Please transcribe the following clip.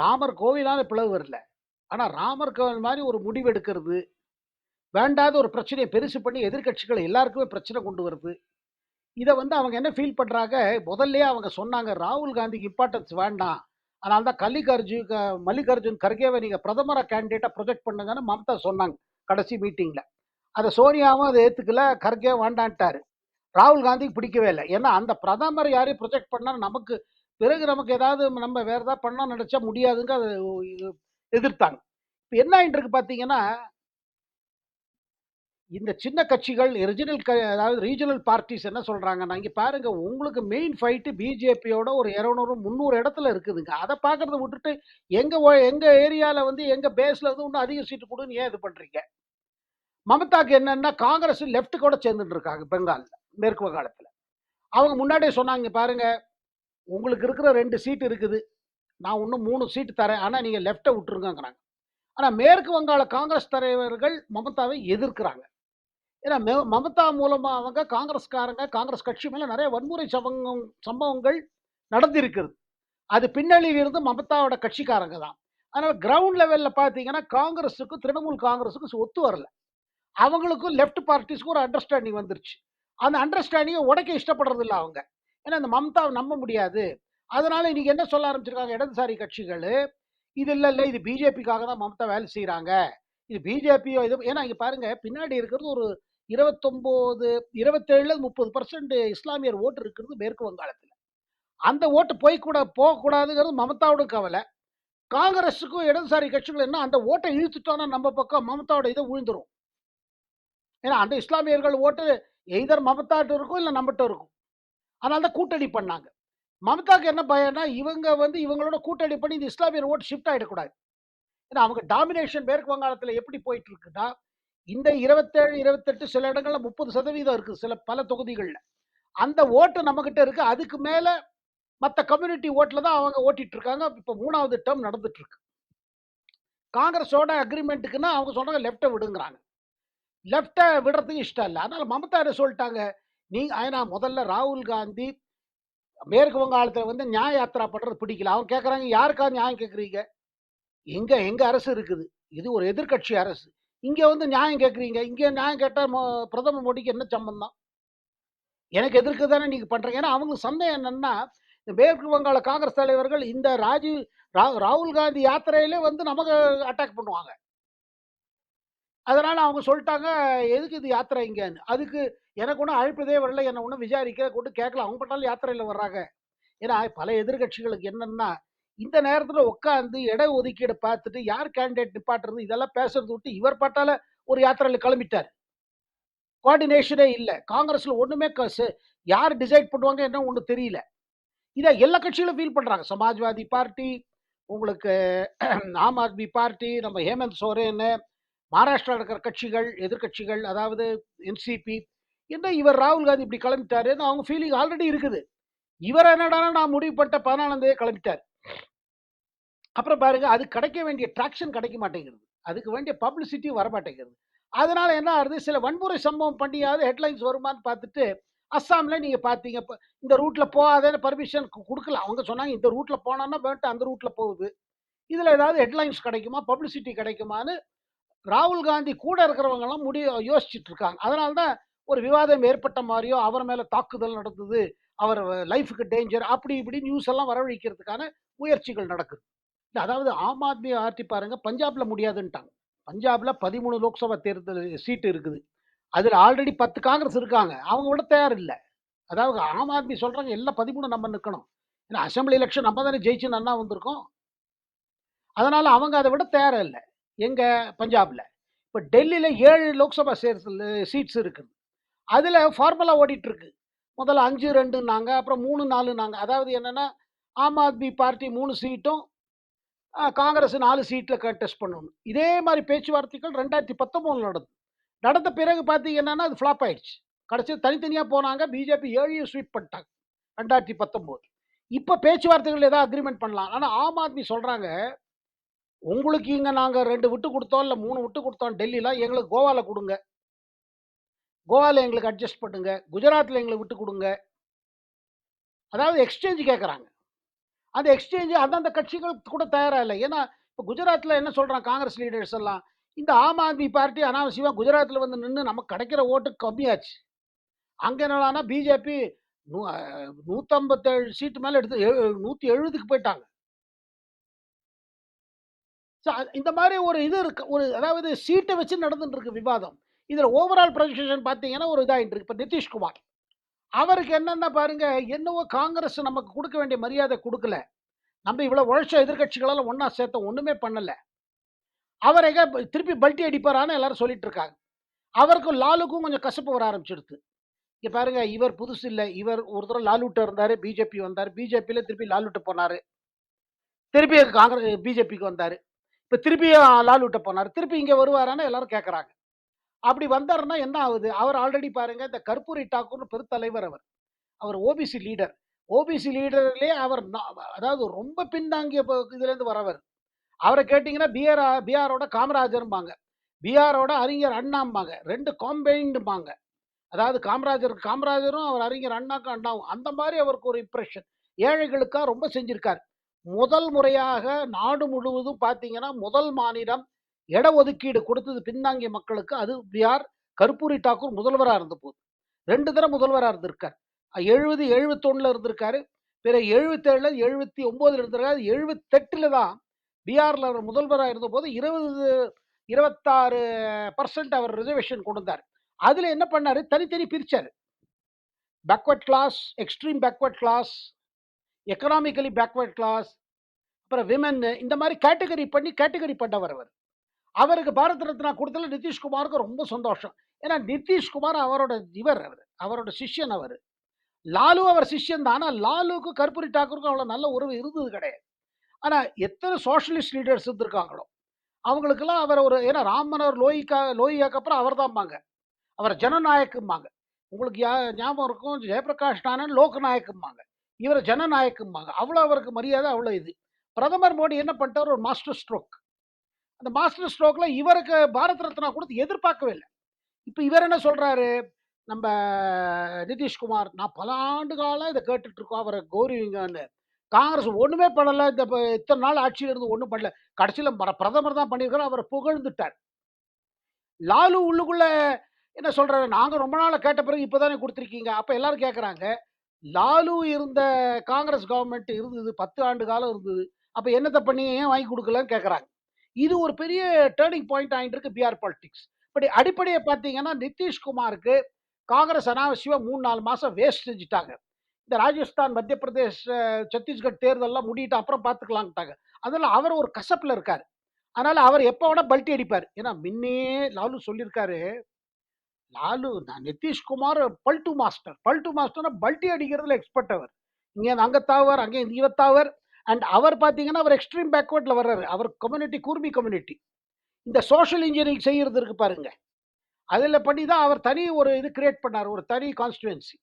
ராமர் கோவிலால பிளவு வரல. ஆனால் ராமர் கோவில் மாதிரி ஒரு முடிவு எடுக்கிறது, வேண்டாத ஒரு பிரச்சனையை பெருசு பண்ணி எதிர்க்கட்சிகள் எல்லாருக்குமே பிரச்சனை கொண்டு வருது. இதை வந்து அவங்க என்ன ஃபீல் பண்ணுறாங்க முதல்லையே அவங்க சொன்னாங்க, ராகுல் காந்திக்கு இம்பார்ட்டன்ஸ் வேண்டாம். அதனால தான் கல்லிகார்ஜுன் க மல்லிகார்ஜுன் கர்கேவை நீங்கள் பிரதமரை கேண்டிடேட்டாக ப்ரொஜெக்ட் பண்ணுங்கன்னு மம்தா சொன்னாங்க, கடைசி மீட்டிங்கில் அதை சோனியாவும் அதை ஏற்றுக்கல கர்கே வேண்டான்ட்டாரு. ராகுல் காந்திக்கு பிடிக்கவே இல்லை ஏன்னா அந்த பிரதமர் யாரையும் ப்ரொஜெக்ட் பண்ணா நமக்கு பிறகு நமக்கு ஏதாவது நம்ம வேற ஏதாவது பண்ணால் நினச்சா முடியாதுங்க அதை எதிர்த்தாங்க. இப்போ என்ன ஆயிட்டு இருக்கு பார்த்தீங்கன்னா இந்த சின்ன கட்சிகள் ரிஜினல் க அதாவது ரீஜனல் பார்ட்டிஸ் என்ன சொல்கிறாங்கன்னா இங்கே பாருங்க உங்களுக்கு மெயின் ஃபைட்டு பிஜேபியோட ஒரு 200, 300 இடத்துல இருக்குதுங்க. அதை பார்க்குறத விட்டுட்டு எங்க எங்கள் எங்க ஏரியால வந்து எங்க பேஸ்ல வந்து இன்னும் அதிக சீட்டு கொடுன்னு ஏன் இது பண்றீங்க? மமதாக்கு என்னன்னா காங்கிரஸ் லெஃப்ட் கூட சேர்ந்துட்டு இருக்காங்க பெங்காலில் மேற்கு வங்காளத்தில் அவங்க முன்னாடியே சொன்னாங்க பாருங்க, உங்களுக்கு இருக்கிற ரெண்டு சீட் இருக்குது. நான் இன்னும் மூணு சீட் தரேன். ஆனால் நீங்கள் லெஃப்ட்டை விட்டுருங்கிறாங்க ஆனால் மேற்கு வங்காள காங்கிரஸ் தலைவர்கள் மமதாவை எதிர்க்கிறாங்க. ஏன்னா மெ மமதா மூலமாக அவங்க காங்கிரஸ்காரங்க, காங்கிரஸ் கட்சி மேலே நிறைய வன்முறை சம்பவம் சம்பவங்கள் நடந்திருக்கிறது. அது பின்னணியில் இருந்து மமதாவோட கட்சிக்காரங்க தான். அதனால் கிரவுண்ட் லெவலில் பார்த்தீங்கன்னா, காங்கிரஸுக்கும், திரிணாமுல் காங்கிரஸுக்கும் ஒத்து வரல. அவங்களுக்கும் லெஃப்ட் பார்ட்டிஸ்க்கும் ஒரு அண்டர்ஸ்டாண்டிங் வந்துருச்சு. அந்த அண்டர்ஸ்டாண்டிங்கை உடைக்க இஷ்டப்படுறதில்ல அவங்க. ஏன்னா அந்த மம்தாவை நம்ப முடியாது. அதனால இன்னைக்கு என்ன சொல்ல ஆரம்பிச்சிருக்காங்க இடதுசாரி கட்சிகள் இது இல்லை இல்லை இது பிஜேபிக்காக தான் மம்தா வேலை செய்கிறாங்க இது பிஜேபியோ இது ஏன்னா இங்கே பாருங்க பின்னாடி இருக்கிறது ஒரு 29, 27 30% இஸ்லாமியர் ஓட்டு இருக்கிறது மேற்கு வங்காளத்தில் அந்த ஓட்டு போய்க்கூட போகக்கூடாதுங்கிறது மம்தாவோட கவலை காங்கிரஸுக்கும் இடதுசாரி கட்சிகள் என்ன அந்த ஓட்டை இழுத்துட்டோன்னா நம்ம பக்கம் மம்தாவோட இது விழுந்துரும். ஏன்னா அந்த இஸ்லாமியர்கள் ஓட்டு எய்தர் மம்தாட்ட இருக்கும், இல்லை நம்மகிட்ட இருக்கும். அதனால தான் கூட்டணி பண்ணாங்க. மம்தாக்கு என்ன பயம்னா, இவங்க வந்து இவங்களோட கூட்டணி பண்ணி இந்த இஸ்லாமியர் ஓட்டு ஷிஃப்ட் ஆகிடக்கூடாது ஏன்னா அவங்க டாமினேஷன் மேற்கு வங்காளத்தில் எப்படி போயிட்டு இருக்குன்னா, இந்த 27, 28 சில இடங்கள்ல முப்பது சதவீதம் இருக்குது சில பல தொகுதிகளில் அந்த ஓட்டு நம்மக்கிட்ட இருக்குது அதுக்கு மேலே மற்ற கம்யூனிட்டி ஓட்டில் தான் அவங்க ஓட்டிட்டு இருக்காங்க. இப்போ மூணாவது டேர்ம் நடந்துட்டு இருக்கு. காங்கிரஸோட அக்ரிமெண்ட்டுக்குன்னா அவங்க சொன்னாங்க லெஃப்ட்டை விடுங்கிறாங்க. லெஃப்ட்டை விடுறதுக்கு இஷ்டம் இல்லை அதனால் மம்தா என்ன சொல்லிட்டாங்க நீங்க ஏன்னா முதல்ல ராகுல் காந்தி மேற்கு வங்காளத்தில் வந்து நியாய யாத்திரா பண்ணுறது பிடிக்கல. அவங்க கேட்குறாங்க யாருக்காக நியாயம் கேட்குறீங்க எங்கே எங்கள் அரசு இருக்குது. இது ஒரு எதிர்க்கட்சி அரசு. இங்கே வந்து நியாயம் கேட்குறீங்க இங்கே நியாயம் கேட்டால் மோ பிரதமர் மோடிக்கு என்ன சம்பந்தம்? எனக்கு எதிர்க்கு தானே நீங்கள் பண்ணுறீங்க ஏன்னா அவங்களுக்கு சந்தேகம் என்னென்னா இந்த மேற்கு வங்காள காங்கிரஸ் தலைவர்கள் இந்த ராஜீவ் ரா ராகுல் காந்தி யாத்திரையிலே வந்து நமக்கு அட்டாக் பண்ணுவாங்க. அதனால் அவங்க சொல்லிட்டாங்க எதுக்கு இது யாத்திரை இங்கேன்னு அதுக்கு எனக்கு ஒன்றும் அழைப்பதே வரல. என்னை ஒன்றும் விசாரிக்க கொண்டு கேட்கல. அவங்க பாட்டாலும் யாத்திரையில் வர்றாங்க. ஏன்னா பல எதிர்கட்சிகளுக்கு என்னன்னா, இந்த நேரத்தில் உட்காந்து இட ஒதுக்கீடு பார்த்துட்டு யார் கேண்டிடேட் நிப்பாட்டுறது இதெல்லாம் பேசுறத விட்டு இவர் பாட்டால ஒரு யாத்திரையில் கிளம்பிட்டார் கோஆர்டினேஷனே இல்லை காங்கிரஸில் ஒன்றுமே யார் டிசைட் பண்ணுவாங்க என்ன ஒன்றும் தெரியல. இதை எல்லா கட்சிகளும் ஃபீல் பண்ணுறாங்க சமாஜ்வாதி பார்ட்டி, உங்களுக்கு ஆம் ஆத்மி பார்ட்டி, நம்ம ஹேமந்த் சோரேன்னு மகாராஷ்டிரா இருக்கிற கட்சிகள், எதிர்க்கட்சிகள் அதாவது என்சிபி, என்ன இவர் ராகுல் காந்தி இப்படி கிளம்பிட்டாருன்னு அவங்க ஃபீலிங் ஆல்ரெடி இருக்குது. இவர் என்னடானா நான் முடிவு பண்ணிட்டேன் 14ஆம் தேதியே கிளம்பிட்டாரு. அப்புறம் பாருங்க அது கிடைக்க வேண்டிய ட்ராக்ஷன் கிடைக்க மாட்டேங்குது. அதுக்கு வேண்டிய பப்ளிசிட்டி வரமாட்டேங்கிறது அதனால என்ன ஆகுது, சில வன்முறை சம்பவம் பண்ணியாவது ஹெட்லைன்ஸ் வருமான்னு பார்த்துட்டு, அஸ்ஸாம்ல நீங்க பார்த்தீங்க இப்ப இந்த ரூட்ல போகாதேன்னு பர்மிஷன் கொடுக்கல அவங்க சொன்னாங்க இந்த ரூட்ல போனோம்னா வேட்ட அந்த ரூட்ல போகுது. இதுல ஏதாவது ஹெட்லைன்ஸ் கிடைக்குமா? பப்ளிசிட்டி கிடைக்குமான்னு ராகுல் காந்தி கூட இருக்கிறவங்கெல்லாம் முடி யோசிச்சுட்டு இருக்காங்க. அதனால தான் ஒரு விவாதம் ஏற்பட்ட மாதிரியோ அவர் மேலே தாக்குதல் நடந்தது. அவர் லைஃபுக்கு டேஞ்சர் அப்படி இப்படி நியூஸ் எல்லாம் வரவழைக்கிறதுக்கான முயற்சிகள் நடக்குது. இல்லை அதாவது ஆம் ஆத்மி ஆர்டி பாருங்க பஞ்சாப்ல முடியாதுன்ட்டாங்க. பஞ்சாபில் பதிமூணு லோக்சபா தேர்தல் சீட்டு இருக்குது. அதில் ஆல்ரெடி 10 காங்கிரஸ் இருக்காங்க. அவங்க விட தயார் இல்லை அதாவது ஆம் ஆத்மி சொல்கிறாங்க எல்லாம் 13 நம்ம நிற்கணும் ஏன்னா அசெம்பிளி எலக்ஷன் நம்ம தானே ஜெயிச்சு நன்னா வந்திருக்கோம். அதனால் அவங்க அதை விட தயாராக இல்லை எங்க பஞ்சாப்ல. இப்ப டெல்லில 7 லோக்சபா சேர்ஸ் சீட்ஸ் இருக்குது. அதில் ஃபார்முலா ஓடிட்டுருக்கு முதல்ல 5, 2ன்னாங்க. அப்புறம் 3, 4ன்னாங்க. அதாவது என்னென்னா ஆம் ஆத்மி பார்ட்டி மூணு சீட்டும், காங்கிரஸ் நாலு சீட்டில் கண்டெஸ்ட் பண்ணணும். இதே மாதிரி பேச்சுவார்த்தைகள் 2019ல நடந்தது. நடந்த பிறகு பார்த்தீங்கன்னா, அது ஃப்ளாப் ஆயிடுச்சு. கடைசியில் தனித்தனியாக போனாங்க. பிஜேபி ஏழையும் ஸ்வீப் பண்ணிட்டாங்க. ரெண்டாயிரத்தி பத்தொம்போது இப்போ பேச்சுவார்த்தைகள் ஏதாவது அக்ரிமெண்ட் பண்ணலாம். ஆனால் ஆம் ஆத்மி சொல்கிறாங்க உங்களுக்கு இங்கே நாங்கள் ரெண்டு விட்டு கொடுத்தோம் இல்லை மூணு விட்டு கொடுத்தோம் டெல்லியில் எங்களுக்கு கோவாவில் கொடுங்க கோவாவில் எங்களுக்கு அட்ஜஸ்ட் பண்ணுங்க. குஜராத்தில் எங்களை விட்டு கொடுங்க அதாவது எக்ஸ்சேஞ்ச் கேட்குறாங்க அந்த எக்ஸ்சேஞ்ச் அந்தந்த கட்சிகள் கூட தயாராக இல்லை ஏன்னா, இப்போ குஜராத்தில் என்ன சொல்கிறான் காங்கிரஸ் லீடர்ஸ் எல்லாம், இந்த ஆம் ஆத்மி பார்ட்டி அனாவசியமாக குஜராத்தில் வந்து நின்று நமக்கு கிடைக்கிற ஓட்டு கம்மியாச்சு. அங்கே என்னடான்னா பிஜேபி நூ நூற்றம்பத்தேழு சீட்டு மேலே எடுத்து எ 170க்கு போயிட்டாங்க. ஸோ இந்த மாதிரி ஒரு இது இருக்கு. ஒரு அதாவது சீட்டை வச்சு நடந்துட்டு இருக்கு விவாதம். இதில் ஓவரால் ப்ரொஜெக்ஷன் பார்த்தீங்கன்னா, ஒரு இதாகிட்டு இருக்கு. இப்போ நிதிஷ்குமார். அவருக்கு என்னென்ன பாருங்க, என்னவோ காங்கிரஸ் நமக்கு கொடுக்க வேண்டிய மரியாதை கொடுக்கல நம்ம இவ்வளோ உழைச்ச எதிர்க்கட்சிகளெல்லாம் ஒன்றா சேர்த்த ஒண்ணுமே பண்ணல. அவர் எங்க திருப்பி பல்டி அடிப்பாரான்னு எல்லாரும் சொல்லிட்டு இருக்காங்க. அவருக்கும் லாலுக்கும் கொஞ்சம் கசப்பு வர ஆரம்பிச்சிடுது இங்கே பாருங்க இவர் புதுசு இல்லை இவர் ஒரு தடவை லாலுட்ட இருந்தாரு. பிஜேபி வந்தார் பிஜேபியில் திருப்பி லாலுட்ட போனாரு. திருப்பி காங்கிரஸ் பிஜேபிக்கு வந்தார் இப்போ திருப்பியும் லாலுட்ட போனார் திருப்பி இங்கே வருவாரான்னு எல்லாரும் கேட்கறாங்க. அப்படி வந்தாருன்னா என்ன ஆகுது? அவர் ஆல்ரெடி பாருங்க இந்த கற்பூரி டாக்கூர்னு பெருத்தலைவர் அவர். அவர் ஓபிசி லீடர். ஓபிசி லீடர்லேயே அவர் அதாவது ரொம்ப பின்தாங்கிய இதுலேருந்து வரவர். அவரை கேட்டிங்கன்னா பிஆர் பிஆரோட காமராஜர்ம்பாங்க. பிஆரோட அறிஞர் அண்ணாம்பாங்க. ரெண்டு காம்பைன்டும்பாங்க. அதாவது காமராஜர் காமராஜரும், அவர் அறிஞர் அண்ணாக்கும் அண்ணாவும். அந்த மாதிரி அவருக்கு ஒரு இம்ப்ரெஷன் ஏழைகளுக்காக ரொம்ப செஞ்சிருக்கார் முதல் முறையாக நாடு முழுவதும் பார்த்தீங்கன்னா, முதல் மாநிலம் இட ஒதுக்கீடு கொடுத்தது பின்தாங்கிய மக்களுக்கு. அது பிஆர் தாக்கூர் முதல்வராக இருந்த இருந்தபோது. 2 தடவ முதல்வரா இருந்திருக்காரு. 70, 71ல இருந்திருக்காரு. பிறகு 77ல 79ல இருந்திருக்காரு. 78ல தான் பிஆர்ல அவர் முதல்வராக இருந்தபோது 20 26% அவர் ரிசர்வேஷன் கொண்டு அதில் என்ன பண்ணார் தனித்தனி பிரித்தார் backward class, extreme backward class, economically backward class, அப்புறம் விமன் இந்த மாதிரி கேட்டகரி பண்ணி கேட்டகரி பண்ணவர் அவர். அவருக்கு பாரத் ரத்னா கொடுத்தல நிதிஷ்குமாருக்கு ரொம்ப சந்தோஷம். ஏன்னா நிதிஷ்குமார் அவரோட இவர் அவர் அவரோட சிஷ்யன் அவர் லாலு அவர் சிஷ்யன் தான். ஆனா லாலுக்கும் கற்பூரி டாக்கூருக்கும் அவ்வளோ நல்ல உறவு இருந்தது கிடையாது. ஆனா எத்தனை சோஷலிஸ்ட் லீடர்ஸ் இருந்திருக்காங்களோ, அவங்களுக்கெல்லாம் அவர் ஒரு ஏன்னா ராமனர் லோயிக்கா லோகியாக்கு அப்புறம் அவர்தாம்பாங்க. அவர் ஜனநாயக்கும்பாங்க உங்களுக்கு யா ஞாபகம் இருக்கும் ஜெயபிரகாஷ் நாராயண் லோக்நாயக்ம்பாங்க. இவர ஜனநாயக்கும்பாங்க அவ்வளோ அவருக்கு மரியாதை, அவ்வளோ இது. பிரதமர் மோடி என்ன பண்ணிட்டார் ஒரு மாஸ்டர் ஸ்ட்ரோக். அந்த மாஸ்டர் ஸ்ட்ரோக்ல இவருக்கு பாரத் ரத்னா கொடுத்து எதிர்பார்க்கவே இல்லை இப்போ இவர் என்ன சொல்றாரு? நம்ம நிதிஷ்குமார், நான் பல ஆண்டு காலம் இதை கேட்டுட்டு இருக்கோம். கௌரவிங்கன்னு. காங்கிரஸ் ஒன்றுமே பண்ணலை இந்த இத்தனை நாள் ஆட்சியில் இருந்து ஒன்றும் பண்ணல. கடைசியில் பிரதமர் தான் பண்ணியிருக்காரு. அவரை புகழ்ந்துட்டார். லாலு உள்ளுக்குள்ள என்ன சொல்றாரு? நாங்கள் ரொம்ப நாளை கேட்ட பிறகு இப்போ தானே கொடுத்துருக்கீங்க அப்போ எல்லாரும் கேட்குறாங்க லாலு இருந்த காங்கிரஸ் கவர்மெண்ட் இருந்தது. 10 ஆண்டு காலம் இருந்தது. அப்போ என்னத்த பண்ணி ஏன் வாங்கி கொடுக்கலன்னு கேட்குறாங்க இது ஒரு பெரிய டேர்னிங் பாயிண்ட் ஆகிட்டு இருக்கு பிஆர் பாலிடிக்ஸ். இப்படி அடிப்படையை பார்த்தீங்கன்னா, நிதிஷ்குமாருக்கு காங்கிரஸ் அனாவசியமாக மூணு நாலு மாதம் வேஸ்ட் செஞ்சுட்டாங்க. இந்த ராஜஸ்தான், மத்திய பிரதேஷ், சத்தீஸ்கர் தேர்தல்லாம் முடிவிட்டு அப்புறம் பார்த்துக்கலான்ட்டாங்க. அதனால அவர் ஒரு கசப்பில் இருக்கார் அதனால் அவர் எப்போ வேணால் பல்ட்டி அடிப்பார் ஏன்னா முன்னே லாலு சொல்லியிருக்காரு. லாலு நான் நிதிஷ்குமார் பல்ட்டு மாஸ்டர். பல்ட்டு மாஸ்டர்னா பல்ட்டி அடிக்கிறதுல எக்ஸ்பர்ட் அவர். இங்கே அங்கே தாவார் அங்கே இவத்தாவர் அண்ட் அவர் பார்த்தீங்கன்னா, அவர் எக்ஸ்ட்ரீம் பேக்வர்ட்ல வர்றாரு. அவர் கம்யூனிட்டி கூர்மி கம்யூனிட்டி. இந்த சோஷியல் இன்ஜினியரிங் செய்கிறது இருக்கு பாருங்க. அதில் பண்ணி தான் அவர் தனி ஒரு இது கிரியேட் பண்ணார் ஒரு தனி கான்ஸ்டுவன்சி